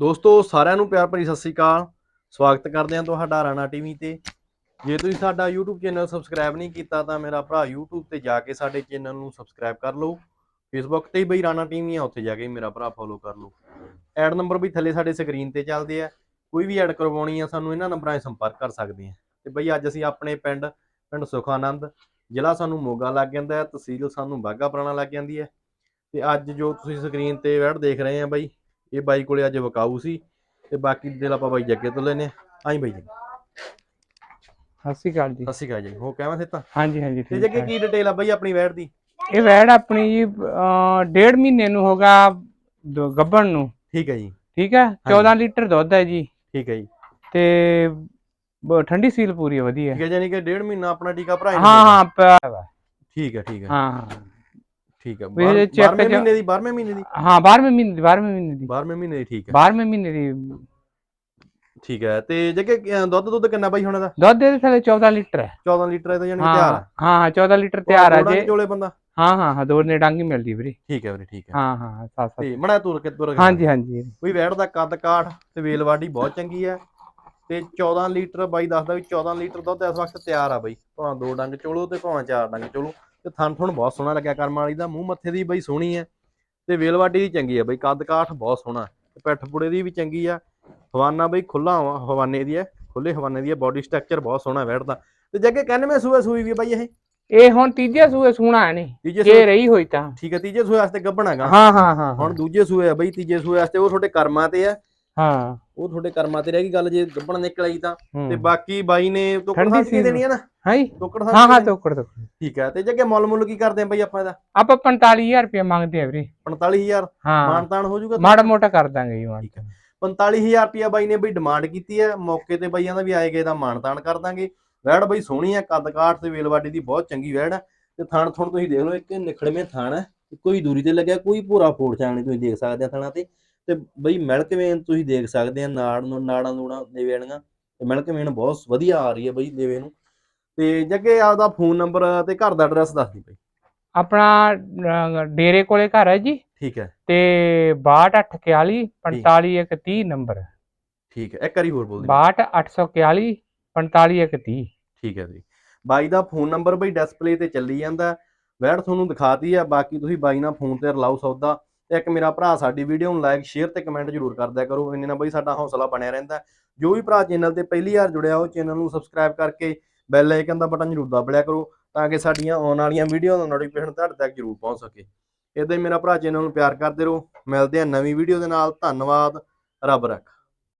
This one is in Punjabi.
ਦੋਸਤੋ, ਸਾਰਿਆਂ ਨੂੰ ਪਿਆਰ ਭਰੀ ਸਤਿ ਸ੍ਰੀ ਅਕਾਲ। ਸਵਾਗਤ ਕਰਦੇ ਹਾਂ ਤੁਹਾਡਾ ਰਾਣਾ ਟੀਵੀ ਤੇ। ਜੇ ਤੁਸੀਂ ਸਾਡਾ YouTube ਚੈਨਲ ਸਬਸਕ੍ਰਾਈਬ ਨਹੀਂ ਕੀਤਾ, ਤਾਂ ਮੇਰਾ ਭਰਾ YouTube ਤੇ ਜਾ ਕੇ ਸਾਡੇ ਚੈਨਲ ਨੂੰ ਸਬਸਕ੍ਰਾਈਬ ਕਰ ਲਓ। Facebook ਤੇ ਬਈ ਰਾਣਾ ਟੀਵੀ ਆ, ਉੱਥੇ ਜਾ ਕੇ ਮੇਰਾ ਭਰਾ ਫੋਲੋ ਕਰ ਲਓ। ਐਡ ਨੰਬਰ ਵੀ ਥੱਲੇ ਸਾਡੇ ਸਕਰੀਨ ਤੇ ਚੱਲਦੇ ਆ। ਕੋਈ ਵੀ ਐਡ ਕਰਵਾਉਣੀ ਆ, ਸਾਨੂੰ ਇਹਨਾਂ ਨੰਬਰਾਂ 'ਤੇ ਸੰਪਰਕ ਕਰ ਸਕਦੇ ਆ। ਤੇ ਬਈ ਅੱਜ ਅਸੀਂ ਆਪਣੇ ਪਿੰਡ ਪਿੰਡ ਸੁਖਾਨੰਦ, ਜ਼ਿਲ੍ਹਾ ਸਾਨੂੰ ਮੋਗਾ ਲੱਗ ਜਾਂਦਾ ਹੈ, ਤਹਿਸੀਲ ਸਾਨੂੰ ਬਾਗਾ ਪੁਰਾਣਾ ਲੱਗ ਜਾਂਦੀ ਹੈ। ਤੇ ਅੱਜ ਜੋ ਤੁਸੀਂ ਸਕਰੀਨ ਤੇ ਵੈਡ ਦੇਖ ਰਹੇ ਆ ਬਈ ਇਹ ਬਾਈ ਕੋਲੇ ਅੱਜ ਵਕਾਊ ਸੀ ਤੇ ਬਾਕੀ ਡਿਟੇਲ ਆਪਾਂ ਬਾਈ ਜੱਗੇ ਤੋਂ ਲੈਨੇ ਆਈ ਬਾਈ ਜੀ। ਸਤਿ ਸ਼੍ਰੀ ਅਕਾਲ ਜੀ। ਸਤਿ ਸ਼੍ਰੀ ਅਕਾਲ ਜੀ। ਹੋ ਕਿਵੇਂ ਸਿੱਤਾ ਹਾਂਜੀ ਹਾਂਜੀ ਤੇ ਠੀਕ ਜੱਗੇ ਹੈ ਕੀ ਡਿਟੇਲ ਆ ਬਾਈ ਆਪਣੀ ਵੈਡ ਦੀ? ਇਹ ਵੈੜ ਆਪਣੀ ਜੀ ਅਹ, ਡੇਢ ਮਹੀਨੇ ਨੂੰ ਹੋਗਾ ਦ- ਗੱਭਣ ਨੂੰ। ਠੀਕ ਹੈ ਜੀ। ਠੀਕ ਹੈ? 14 ਲੀਟਰ ਦੁੱਧ ਹੈ ਜੀ। ਠੀਕ ਹੈ ਜੀ। ਤੇ ਬ- ਠੰਡੀ ਸੀਲ ਪੂਰੀ ਹੈ ਵਧੀਆ। ਠੀਕ ਹੈ ਯਾਨੀ ਕਿ ਡੇਢ ਮਹੀਨਾ ਆਪਣਾ ਟੀਕਾ ਭਰਾ ਹਾਂ ਹਾਂ ਪ- ਠੀਕ ਹੈ ਠੀਕ ਹੈ। ਹਾਂ ਹਾਂ। ਠੀਕ ਹੈ। ਵੀ ਇਹ check 12ਵੇਂ ਚ- ਮਹੀਨੇ ਦੀ 12ਵੇਂ ਮਹੀਨੇ ਦੀ? ਹਾਂ 12ਵੇਂ ਮਹੀਨੇ ਦੀ 12ਵੇਂ ਮਹੀਨੇ ਦੀ। 12ਵੇਂ ਮਹੀਨੇ ਦੀ ਠੀਕ ਹੈ। 12ਵੇਂ ਮਹੀਨੇ ਦੀ। ਠੀਕ ਹੈ ਤੇ ਜੱਗੇ ਦੁੱਧ ਦੁੱਧ ਕਿੰਨਾ ਬਾਈ ਹੁਣ ਇਹਦਾ? ਦੁੱਧ ਦੇ ਥੱਲੇ 14 ਲੀਟਰ ਹੈ। 14 ਲੀਟਰ ਇਹਦਾ ਯਾਨੀ ਕਿ ਹਾਂ ਤਿਆਰ ਹੈ। ਹਾਂ ਹਾਂ 14 ਲੀਟਰ ਤਿਆਰ ਹੈ ਜੇ। ਦੇ ਚੋਲੇ ਬੰਦਾ? ਹਾਂ ਹਾਂ ਹਾਂ ਦੋ ਨੇ ਡਾਂਗੀ ਮਿਲਦੀ ਵੀਰੇ। ਠੀਕ ਹੈ ਵੀਰੇ ਠੀਕ ਹੈ। ਹਾਂ ਹਾਂ ਸਾਥ ਸਾਥ ਤੇ ਮੜਾ ਤੁਰ ਕੇ ਤੁਰ ਕੇ ਹਾਂਜੀ ਹਾਂਜੀ। ਕੋਈ ਵੈੜ ਦਾ ਕੱਦ ਕਾਠ ਤੇ ਵੇਲਵਾਡੀ ਬਹੁਤ ਚੰਗੀ ਹੈ। ਤੇ 14 ਲੀਟਰ ਬਾਈ ਦੱਸਦਾ ਵੀ 14 ਲੀਟਰ ਦੁੱਧ ਇਸ ਵਕਤ ਤਿਆਰ ਆ ਬਾਈ। ਭਾਵੇਂ ਦੋ ਡੰਗ ਚੋਲੋ ਤੇ ਭਾਵੇਂ ਚਾਰ ਡੰਗ ਚੋਲੋ। ਤੇ ਥਣ ਥਣ ਬਹੁਤ ਸੋਹਣਾ ਲੱਗਿਆ ਕਰਮ ਵਾਲੀ ਦਾ ਮੂੰਹ ਮੱਥੇ ਦੀ ਬਾਈ ਸੋਹਣੀ ਹੈ ਤੇ ਵੇਲਵਾਡੀ ਦੀ ਚੰਗੀ ਹੈ ਬਾਈ ਕੱਦ ਕਾਠ ਬਹੁਤ ਸੋਹਣਾ ਤੇ ਪਿੱਠ ਪੁੜੇ ਦੀ ਵੀ ਚੰਗੀ ਆ ਹਵਾਨਾ ਬਾਈ ਖੁੱਲਾ ਹਵਾਨੇ ਦੀ ਹੈ ਖੁੱਲੇ ਹਵਾਨੇ ਦੀ ਹੈ ਬਾਡੀ ਸਟਰਕਚਰ ਬਹੁਤ ਸੋਹਣਾ ਵੈੜ ਦਾ ਤੇ ਜੱਗੇ ਕਹਿੰਦੇ ਮੈਂ ਸੂਏ ਸੂਈ ਵੀ ਬਾਈ ਇਹ? ਇਹ ਹੁਣ ਤੀਜੇ ਸੂਏ ਸੂਣਾ ਤੀਜੇ ਜੇ ਰਹੀ ਹੋਈ ਤਾਂ। ਠੀਕ ਹੈ ਤੀਜੇ ਸੂਏ ਵਾਸਤੇ ਗੱਭਣ ਹੈਗਾ ਹਾਂ ਹਾਂ ਹਾਂ। ਹੁਣ ਦੂਜੇ ਸੂਏ ਆ ਬਾਈ ਤੀਜੇ ਸੂਏ ਵਾਸਤੇ ਉਹ ਤੁਹਾਡੇ ਕਰਮਾਂ ਤੇ ਆ। ਹਾਂ। ਉਹ ਤੁਹਾਡੇ ਕਰਮਾਂ ਤੇ ਰਹਿ ਗਈ ਗੱਲ ਜੇ ਗੱਭਣ ਨਿਕਲ ਆਈ ਤਾਂ। ਹੂੰ। ਤੇ ਬਾਕੀ ਬਾਈ ਨੇ ਟੋਕੜ ਸਾਹਿਬ ਕੀ। ਦੇਣੀ ਹੈ ਨਾ? ਹੈ? ਜੀ? ਟੋਕੜ ਹਾਂ ਸਾਹਿਬ ਹਾਂ ਤੋਕੜ ਤੋਕੜ। ਠੀਕ ਹੈ ਤੇ ਜੱਗੇ ਮੁੱਲ ਮੁੱਲ ਕੀ ਕਰਦੇ ਆ ਬਾਈ ਆਪਾਂ ਇਹਦਾ? ਆਪਾਂ 45000 ਰੁਪਏ ਮੰਗਦੇ ਆ ਵੀਰੇ। 45000 ਹਾਂ। ਮਾਨਤਾਨ ਹੋ ਜਾਊਗਾ ਮਾੜਾ ਮੋਟਾ ਕਰ ਦਾਂਗੇ ਜੀ ਮਾਨ ਠੀਕ ਹੈ 45000 ਰੁਪਿਆ ਬਾਈ ਨੇ ਬਈ ਡਿਮਾਂਡ ਕੀਤੀ ਹੈ ਮੌਕੇ ਤੇ ਬਾਈਆਂ ਦਾ ਵੀ ਆਏ ਗਏ ਦਾ ਮਾਨਤਾਨ ਕਰ ਦਾਂਗੇ। ਵੈੜ ਬਈ ਸੋਹਣੀ ਹੈ ਕੱਦ ਕਾਠ ਤੇ ਵੇਲਵਾਡੀ ਦੀ ਬਹੁਤ ਚੰਗੀ ਵੈੜ ਹੈ ਤੇ ਥਣ ਥਣ ਤੁਸੀਂ ਦੇਖ ਲਓ ਇੱਕ ਨਿਖੜਵੇਂ ਥਣ ਹੈ ਕੋਈ ਦੂਰੀ ਤੇ ਲੱਗਿਆ ਕੋਈ ਭੂਰਾ ਫੋੜ ਚਾਣੀ ਤੁਸੀਂ ਦੇਖ ਸਕਦੇ ਆ ਥਣਾ ਤੇ। ਤੇ ਬਈ ਮਿਲਕ ਵੇਨ ਤੁਸੀਂ ਦੇਖ ਸਕਦੇ ਆ ਨਾੜ ਨੂੰ ਨਾੜਾਂ ਨੂੜਾਂ ਦੇਵੇ ਵਾਲੀਆਂ ਤੇ ਮਿਲਕ ਵੇਨ ਬਹੁਤ ਵਧੀਆ ਆ ਰਹੀ ਹੈ ਬਈ ਦੇਵੇ ਨੂੰ। ਤੇ ਜੱਗੇ ਆਪਦਾ ਫੋਨ ਨੰਬਰ ਤੇ ਘਰ ਦਾ ਐਡਰੈਸ ਦੱਸ ਦੀ ਬਈ। ਆਪਣਾ ਡੇਰੇ ਕੋਲੇ ਘਰ ਹੈ ਜੀ। ਠੀਕ ਹੈ। ਤੇ 6241 4530 ਨੰਬਰ। ਠੀਕ ਹੈ ਇੱਕ ਵਾਰੀ ਹੋਰ ਬੋਲ ਦਿਓ 62841 4530 ਠੀਕ ਹੈ ਜੀ। ਬਾਈ ਦਾ ਫੋਨ ਨੰਬਰ ਬਈ ਡਿਸਪਲੇ ਤੇ ਚੱਲੀ ਜਾਂਦਾ। ਵੈੜ ਤੁਹਾਨੂੰ ਦਿਖਾਤੀ ਆ ਬਾਕੀ ਤੁਸੀਂ ਬਾਈ ਨਾਲ ਫੋਨ ਤੇ ਰਲਾਓ ਸੌਦਾ। ਤੇ ਇੱਕ ਮੇਰਾ ਭਰਾ ਸਾਡੀ ਵੀਡੀਓ ਨੂੰ ਲਾਈਕ ਸ਼ੇਅਰ ਤੇ ਕਮੈਂਟ ਜ਼ਰੂਰ ਕਰਦਿਆ ਕਰੋ। ਇੰਨੇ ਨਾਲ ਬਈ ਸਾਡਾ ਹੌਸਲਾ ਬਣਿਆ ਰਹਿੰਦਾ। ਜੋ ਵੀ ਭਰਾ ਚੈਨਲ ਤੇ ਪਹਿਲੀ ਵਾਰ ਜੁੜਿਆ ਉਹ ਚੈਨਲ ਨੂੰ ਸਬਸਕ੍ਰਾਈਬ ਕਰਕੇ ਬੈਲ ਆਈਕਨ ਦਾ ਬਟਨ ਜ਼ਰੂਰ ਦਬ ਲਿਆ ਕਰੋ ਤਾਂ ਕਿ ਸਾਡੀਆਂ ਆਉਣ ਵਾਲੀਆਂ ਵੀਡੀਓ ਦਾ ਨੋਟੀਫਿਕੇਸ਼ਨ ਤੁਹਾਡੇ ਤੱਕ ਜ਼ਰੂਰ ਪਹੁੰਚ ਸਕੇ। ਇਦਾਂ ਹੀ ਮੇਰਾ ਭਰਾ ਚੈਨਲ ਨੂੰ ਪਿਆਰ ਕਰਦੇ ਰਹੋ। ਮਿਲਦੇ ਆ ਨਵੀਂ ਵੀਡੀਓ ਦੇ ਨਾਲ। ਧੰਨਵਾਦ। ਰੱਬ ਰੱਖ।